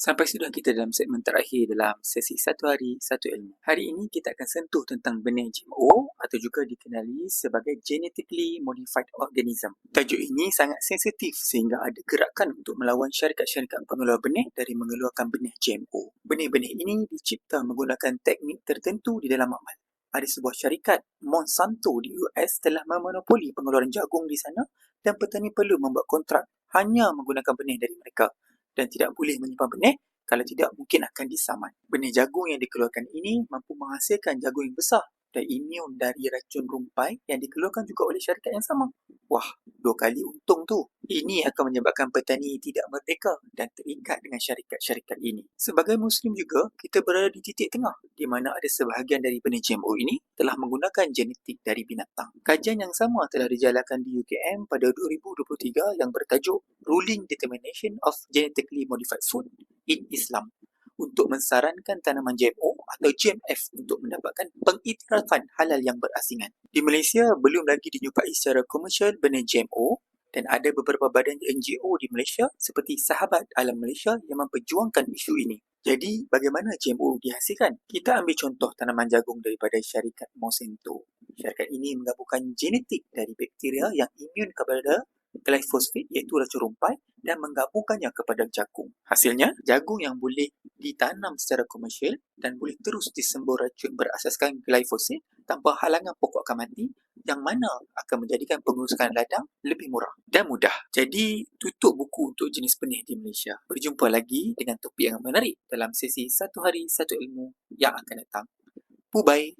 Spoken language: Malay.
Sampai sudah kita dalam segmen terakhir dalam sesi satu hari, satu ilmu. Hari ini kita akan sentuh tentang benih GMO atau juga dikenali sebagai Genetically Modified Organism. Tajuk ini sangat sensitif sehingga ada gerakan untuk melawan syarikat-syarikat pengeluar benih dari mengeluarkan benih GMO. Benih-benih ini dicipta menggunakan teknik tertentu di dalam amal. Ada sebuah syarikat, Monsanto di US telah memonopoli pengeluaran jagung di sana dan petani perlu membuat kontrak hanya menggunakan benih dari mereka dan tidak boleh menyimpan benih kalau tidak mungkin akan disaman. Benih jagung yang dikeluarkan ini mampu menghasilkan jagung yang besar dan imun dari racun rumpai yang dikeluarkan juga oleh syarikat yang sama. Wah, dua kali untung tu. Ini akan menyebabkan petani tidak merdeka dan terikat dengan syarikat-syarikat ini. Sebagai Muslim juga, kita berada di titik tengah di mana ada sebahagian dari GMO ini telah menggunakan genetik dari binatang. Kajian yang sama telah dijalankan di UKM pada 2023 yang bertajuk Ruling Determination of Genetically Modified Food in Islam untuk mensarankan tanaman GMO atau GMF untuk mendapatkan pengiktirafan halal yang berasingan. Di Malaysia, belum lagi dijumpai secara komersial benih GMO dan ada beberapa badan NGO di Malaysia seperti Sahabat Alam Malaysia yang memperjuangkan isu ini. Jadi, bagaimana GMO dihasilkan? Kita ambil contoh tanaman jagung daripada syarikat Monsanto. Syarikat ini menggabungkan genetik dari bakteria yang imun kepada glyphosate iaitu racun rumpai dan menggabungkannya kepada jagung. Hasilnya, jagung yang boleh ditanam secara komersial dan boleh terus disembur racun berasaskan glyphosate tanpa halangan pokok akan mati yang mana akan menjadikan pengurusan ladang lebih murah dan mudah. Jadi, tutup buku untuk jenis benih di Malaysia. Berjumpa lagi dengan topik yang menarik dalam sesi satu hari satu ilmu yang akan datang. Bye-bye.